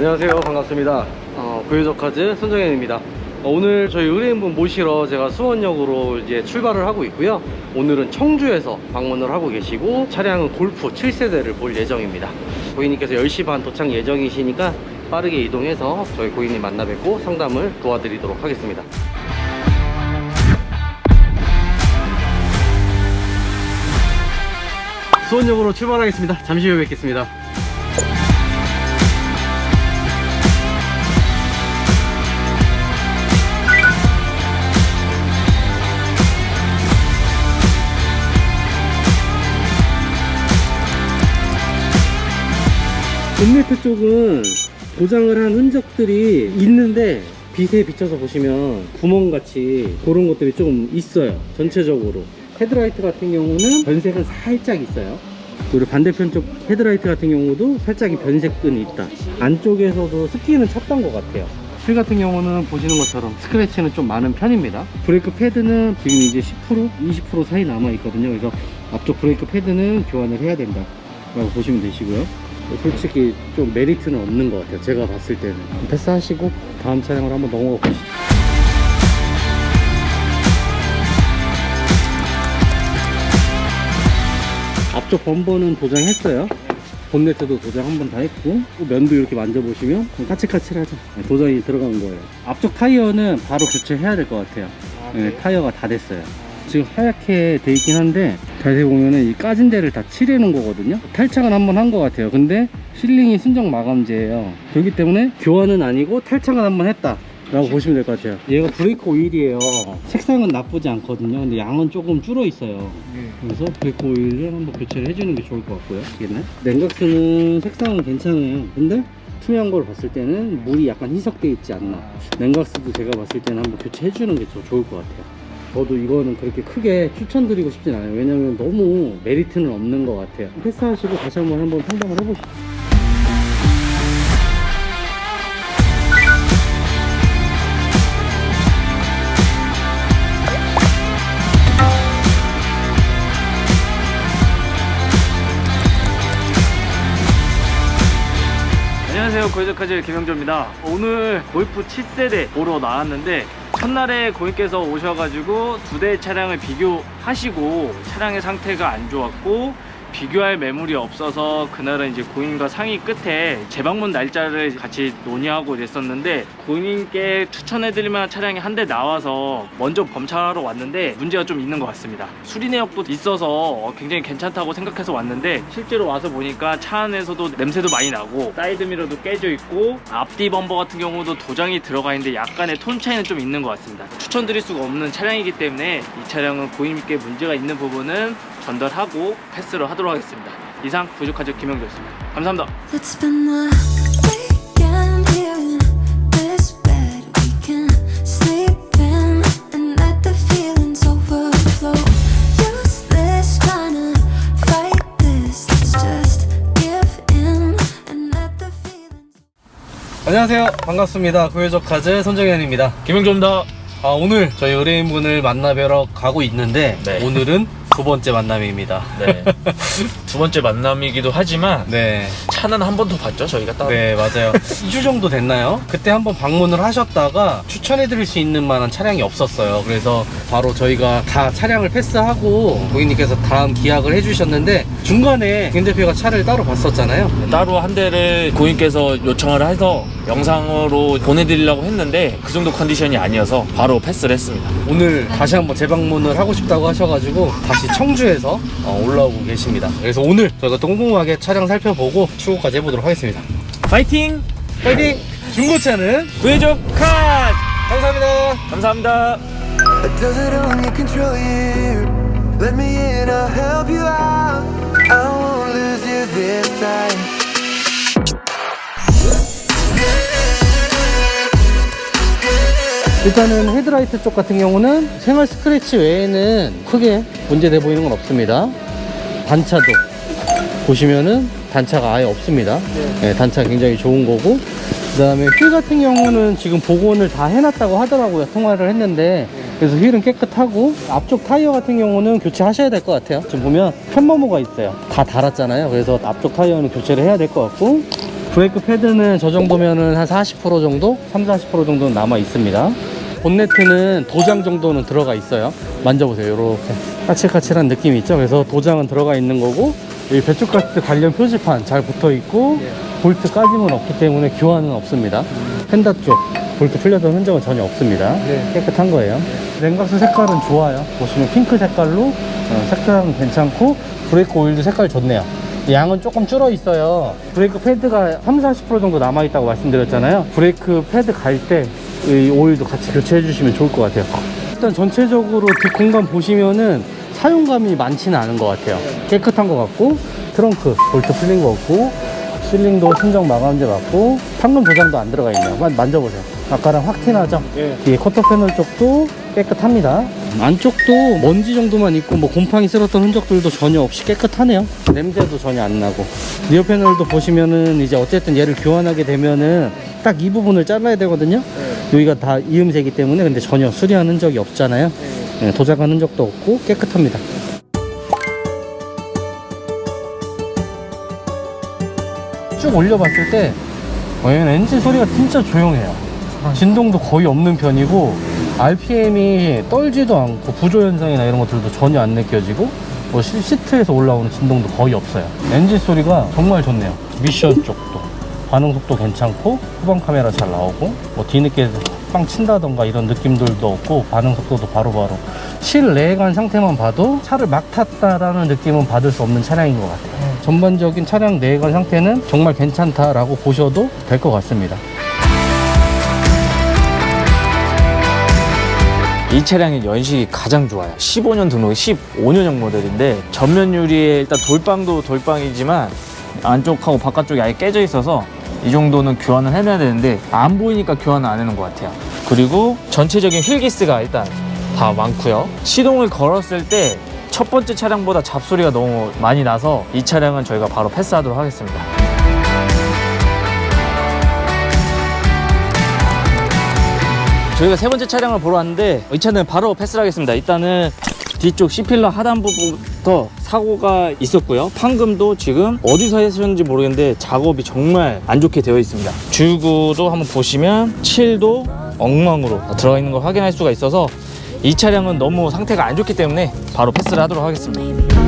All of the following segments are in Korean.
안녕하세요. 반갑습니다. 어, 고유적카즈 손정현입니다. 어, 오늘 저희 의뢰인분 모시러 제가 수원역으로 이제 출발을 하고 있고요. 오늘은 청주에서 방문을 하고 계시고 차량은 골프 7세대를 볼 예정입니다. 고객님께서 10시 반 도착 예정이시니까 빠르게 이동해서 저희 고객님 만나 뵙고 상담을 도와드리도록 하겠습니다. 수원역으로 출발하겠습니다. 잠시 후에 뵙겠습니다 본네트 쪽은 도장을 한 흔적들이 있는데 빛에 비춰서 보시면 구멍같이 그런 것들이 조금 있어요 전체적으로. 헤드라이트 같은 경우는 변색은 살짝 있어요. 그리고 반대편 쪽 헤드라이트 같은 경우도 살짝 변색끈이 있다. 안쪽에서도 스키는 찼던 것 같아요. 휠 같은 경우는 보시는 것처럼 스크래치는 좀 많은 편입니다. 브레이크 패드는 지금 이제 10% 20% 사이 남아 있거든요. 그래서 앞쪽 브레이크 패드는 교환을 해야 된다 라고 보시면 되시고요 솔직히 좀 메리트는 없는 것 같아요 제가 봤을 때는. 패스하시고 다음 차량으로 한번 넘어가 보시죠. 앞쪽 범버는 도장했어요. 본네트도 도장 한 번 다 했고 또 면도 이렇게 만져보시면 까칠까칠하죠. 네, 도장이 들어간 거예요. 앞쪽 타이어는 바로 교체해야 될 것 같아요. 네, 타이어가 다 됐어요 지금 하얗게 돼 있긴 한데 자세히 보면은 이 까진 데를 다 칠해 놓은 거거든요. 탈착은 한번 한 것 같아요. 근데 실링이 순정 마감재예요. 그렇기 때문에 교환은 아니고 탈착은 한번 했다 라고 보시면 될 것 같아요. 얘가 브레이크 오일이에요. 색상은 나쁘지 않거든요. 근데 양은 조금 줄어 있어요. 그래서 브레이크 오일을 한번 교체를 해주는 게 좋을 것 같고요. 얘는. 냉각수는 색상은 괜찮아요. 근데 투명한 걸 봤을 때는 물이 약간 희석돼 있지 않나. 냉각수도 제가 봤을 때는 한번 교체해 주는 게 더 좋을 것 같아요 저도 이거는 그렇게 크게 추천드리고 싶진 않아요. 왜냐면 너무 메리트는 없는 것 같아요. 패스하시고 다시 한번 한번 상담을 해보시죠 안녕하세요. 고이저카즈 김영조입니다. 오늘 골프 7세대 보러 나왔는데 첫날에 고객께서 오셔가지고 두 대의 차량을 비교하시고 차량의 상태가 안 좋았고 비교할 매물이 없어서 그날은 이제 고객님과 상의 끝에 재방문 날짜를 같이 논의하고 이랬었는데 고객님께 추천해드릴 만한 차량이 한 대 나와서 먼저 검찰하러 왔는데 문제가 좀 있는 것 같습니다. 수리 내역도 있어서 굉장히 괜찮다고 생각해서 왔는데 실제로 와서 보니까 차 안에서도 냄새도 많이 나고 사이드미러도 깨져 있고 앞뒤 범버 같은 경우도 도장이 들어가 있는데 약간의 톤 차이는 좀 있는 것 같습니다. 추천드릴 수가 없는 차량이기 때문에 이 차량은 고객님께 문제가 있는 부분은 전달하고 패스를 하도록 하겠습니다 이상 부족하죠 김영조였습니다 감사합니다 Let's spend the weekend here in this bed. We can sleep in and let the feelings overflow. Useless trying to fight this. Let's just give in and let the feelings. 안녕하세요 반갑습니다 고유적카즈 손정현입니다 김영조입니다. 아, 오늘 저희 의뢰인분을 만나뵈러 가고 있는데 네. 오늘은 두 번째 만남입니다 네. 두 번째 만남이기도 하지만 네. 차는 한 번 더 봤죠 저희가 따로. 네 맞아요 2주 정도 됐나요? 그때 한번 방문을 하셨다가 추천해드릴 수 있는 만한 차량이 없었어요 그래서 바로 저희가 다 차량을 패스하고 고객님께서 다음 기약을 해주셨는데 중간에 김 대표가 차를 따로 봤었잖아요 따로 한 대를 고객께서 요청을 해서 영상으로 보내드리려고 했는데 그 정도 컨디션이 아니어서 바로 패스를 했습니다. 오늘 다시 한번 재방문을 하고 싶다고 하셔가지고 다시 청주에서 어, 올라오고 계십니다 그래서 오늘 저희가 똥공하게 차량 살펴보고 출고까지 해보도록 하겠습니다 파이팅! 파이팅! 중고차는 구해적 컷! 감사합니다 감사합니다. Does it only control you? Let me in, I'll help you out. I won't lose you this time. 일단은 헤드라이트 쪽 같은 경우는 생활 스크래치 외에는 크게 문제돼 보이는 건 없습니다. 단차도 보시면은 단차가 아예 없습니다. 네, 단차 굉장히 좋은 거고 그 다음에 휠 같은 경우는 지금 복원을 다 해놨다고 하더라고요. 통화를 했는데 그래서 휠은 깨끗하고 앞쪽 타이어 같은 경우는 교체하셔야 될 것 같아요. 지금 보면 편머모가 있어요. 다 달았잖아요. 그래서 앞쪽 타이어는 교체를 해야 될 것 같고 브레이크 패드는 저 정도면은 한 40% 정도? 3, 40% 정도는 남아 있습니다. 본네트는 도장 정도는 들어가 있어요. 만져보세요. 이렇게 까칠까칠한 느낌이 있죠. 그래서 도장은 들어가 있는 거고 이 배출가스 관련 표지판 잘 붙어 있고 볼트 까짐은 없기 때문에 교환은 없습니다. 펜다 쪽 볼트 풀려던 흔적은 전혀 없습니다. 깨끗한 거예요. 냉각수 색깔은 좋아요. 보시면 핑크 색깔로 어, 색깔은 괜찮고 브레이크 오일도 색깔 좋네요. 양은 조금 줄어 있어요. 브레이크 패드가 3, 40% 정도 남아 있다고 말씀드렸잖아요. 브레이크 패드 갈 때 이 오일도 같이 교체해 주시면 좋을 것 같아요. 일단 전체적으로 뒷 공간 보시면은 사용감이 많지는 않은 것 같아요. 깨끗한 것 같고 트렁크 볼트 풀린 것 같고 실링도 순정 마감재 맞고 판금 도장도 안 들어가 있네요. 만- 만져보세요. 아까랑 확 티나죠? 뒤에 커터 패널 쪽도 깨끗합니다. 안쪽도 먼지 정도만 있고 뭐 곰팡이 쓸었던 흔적들도 전혀 없이 깨끗하네요. 냄새도 전혀 안 나고. 리어 패널도 보시면은 이제 어쨌든 얘를 교환하게 되면은 딱 이 부분을 잘라야 되거든요. 여기가 다 이음새이기 때문에 근데 전혀 수리한 흔적이 없잖아요. 네, 도장한 흔적도 없고 깨끗합니다. 쭉 올려봤을 때 어, 얘는 엔진 소리가 진짜 조용해요. 진동도 거의 없는 편이고 RPM이 떨지도 않고 부조 현상이나 이런 것들도 전혀 안 느껴지고 뭐 시, 시트에서 올라오는 진동도 거의 없어요. 엔진 소리가 정말 좋네요. 미션 쪽도 반응 속도 괜찮고 후방 카메라 잘 나오고 뭐 뒤늦게 빵 친다던가 이런 느낌들도 없고 반응 속도도 바로바로 실내관 상태만 봐도 차를 막 탔다라는 느낌은 받을 수 없는 차량인 것 같아요. 전반적인 차량 내관 상태는 정말 괜찮다라고 보셔도 될 것 같습니다. 이 차량의 연식이 가장 좋아요. 15년 등록 15년형 모델인데 전면 유리에 일단 돌빵도 돌빵이지만 안쪽하고 바깥쪽이 아예 깨져 있어서 이 정도는 교환을 해놔야 되는데 안 보이니까 교환을 안 해놓은 것 같아요. 그리고 전체적인 휠기스가 일단 다 많고요. 시동을 걸었을 때 첫 번째 차량보다 잡소리가 너무 많이 나서 이 차량은 저희가 바로 패스하도록 하겠습니다. 저희가 세 번째 차량을 보러 왔는데 이 차는 바로 패스를 하겠습니다. 일단은 뒤쪽 C필러 하단 부분 부터 사고가 있었고요. 판금도 지금 어디서 했었는지 모르겠는데 작업이 정말 안 좋게 되어 있습니다. 줄구도 한번 보시면 7도 엉망으로 들어가 있는 걸 확인할 수가 있어서 이 차량은 너무 상태가 안 좋기 때문에 바로 패스를 하도록 하겠습니다.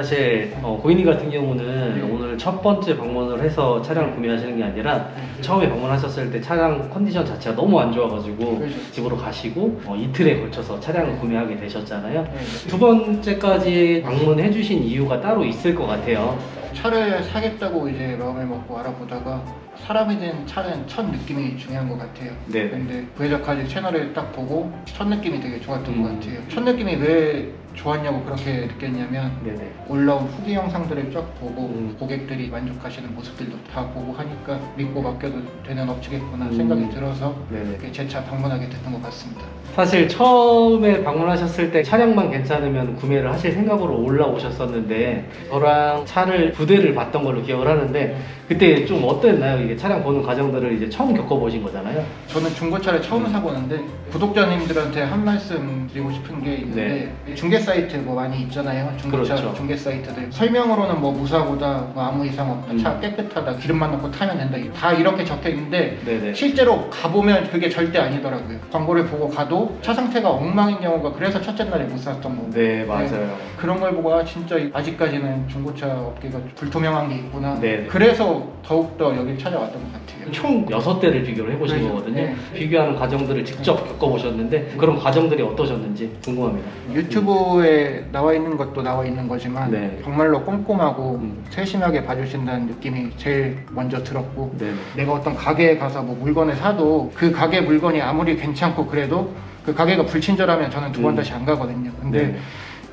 사실 어, 고인이 같은 경우는 오늘 첫 번째 방문을 해서 차량을 구매하시는 게 아니라 처음에 방문하셨을 때 차량 컨디션 자체가 너무 안 좋아가지고 그렇죠. 집으로 가시고 어, 이틀에 걸쳐서 차량을 구매하게 되셨잖아요. 네. 두 번째까지 방문해 주신 이유가 따로 있을 것 같아요. 차를 사겠다고 이제 마음을 먹고 알아보다가 사람이 된 차는 첫 느낌이 중요한 것 같아요. 네. 근데 부회작까지 채널을 딱 보고 첫 느낌이 되게 좋았던 음. 것 같아요. 첫 느낌이 왜 좋았냐고 그렇게 느꼈냐면 네네. 올라온 후기 영상들을 쫙 보고 음. 고객들이 만족하시는 모습들도 다 보고 하니까 믿고 맡겨도 되는 업체겠구나 음. 생각이 들어서 네네. 제차 방문하게 됐던 것 같습니다. 사실 처음에 방문하셨을 때 차량만 괜찮으면 구매를 하실 생각으로 올라오셨었는데 저랑 차를 두 대를 봤던 걸로 기억을 하는데 그때 좀 어땠나요? 이게 차량 보는 과정들을 이제 처음 겪어보신 거잖아요. 저는 중고차를 처음 사보는데 구독자님들한테 한 말씀 드리고 싶은 게 있는데 중개 사이트 뭐 많이 있잖아요 중고차 네. 그렇죠. 중개 사이트들 설명으로는 뭐 무사고다 뭐 아무 이상 없다 음. 차 깨끗하다 기름만 넣고 타면 된다 다 이렇게 적혀 있는데 네네. 실제로 가보면 그게 절대 아니더라고요 광고를 보고 가도 차 상태가 엉망인 경우가 그래서 첫째 날에 못 샀던 거고 네 맞아요. 그런 걸 보고 아 진짜 아직까지는 중고차 업계가 불투명한 게 있구나. 네. 그래서 더욱더 여길 찾아왔던 것 같아요. 총 6대를 비교를 해보신 그렇죠. 거거든요. 네. 비교하는 과정들을 직접 겪어보셨는데 그런 과정들이 어떠셨는지 궁금합니다. 유튜브에 나와 있는 것도 나와 있는 거지만 네. 정말로 꼼꼼하고 음. 세심하게 봐주신다는 느낌이 제일 먼저 들었고 네. 내가 어떤 가게에 가서 뭐 물건을 사도 그 가게 물건이 아무리 괜찮고 그래도 그 가게가 불친절하면 저는 두번 음. 다시 안 가거든요. 근데 네.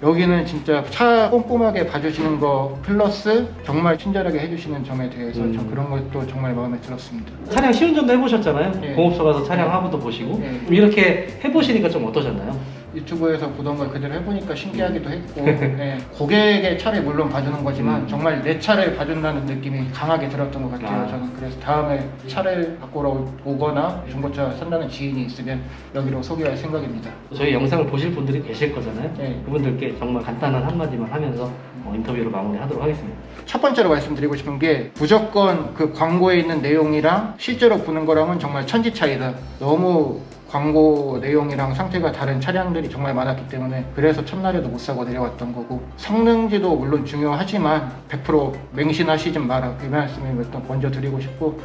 여기는 진짜 차 꼼꼼하게 봐주시는 거 플러스 정말 친절하게 해주시는 점에 대해서 음. 좀 그런 것도 정말 마음에 들었습니다. 차량 시운전도 해보셨잖아요. 네. 공업소 가서 차량 하부도 보시고 네. 이렇게 해보시니까 좀 어떠셨나요? 유튜브에서 보던 걸 그대로 해보니까 신기하기도 했고 예, 고객의 차를 물론 봐주는 거지만 음. 정말 내 차를 봐준다는 느낌이 강하게 들었던 것 같아요 아. 저는 그래서 다음에 차를 바꾸러 오거나 중고차 산다는 지인이 있으면 여기로 소개할 생각입니다 저희 영상을 보실 분들이 계실 거잖아요. 네. 그분들께 정말 간단한 한마디만 하면서 어, 인터뷰를 마무리하도록 하겠습니다. 첫 번째로 말씀드리고 싶은 게 무조건 그 광고에 있는 내용이랑 실제로 보는 거랑은 정말 천지 차이다 너무 광고 내용이랑 상태가 다른 차량들이 정말 많았기 때문에 그래서 첫날에도 못 사고 내려왔던 거고 성능지도 물론 중요하지만 100% 맹신하시지 마라 그 말씀을 일단 먼저 드리고 싶고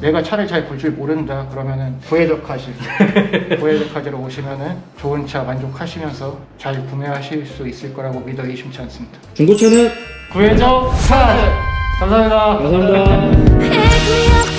내가 차를 잘 볼 줄 모른다 그러면은 고해적카지 고해적카지로 오시면은 좋은 차 만족하시면서 잘 구매하실 수 있을 거라고 믿어 의심치 않습니다 중고차는 구해적 카 감사합니다. 감사합니다. Up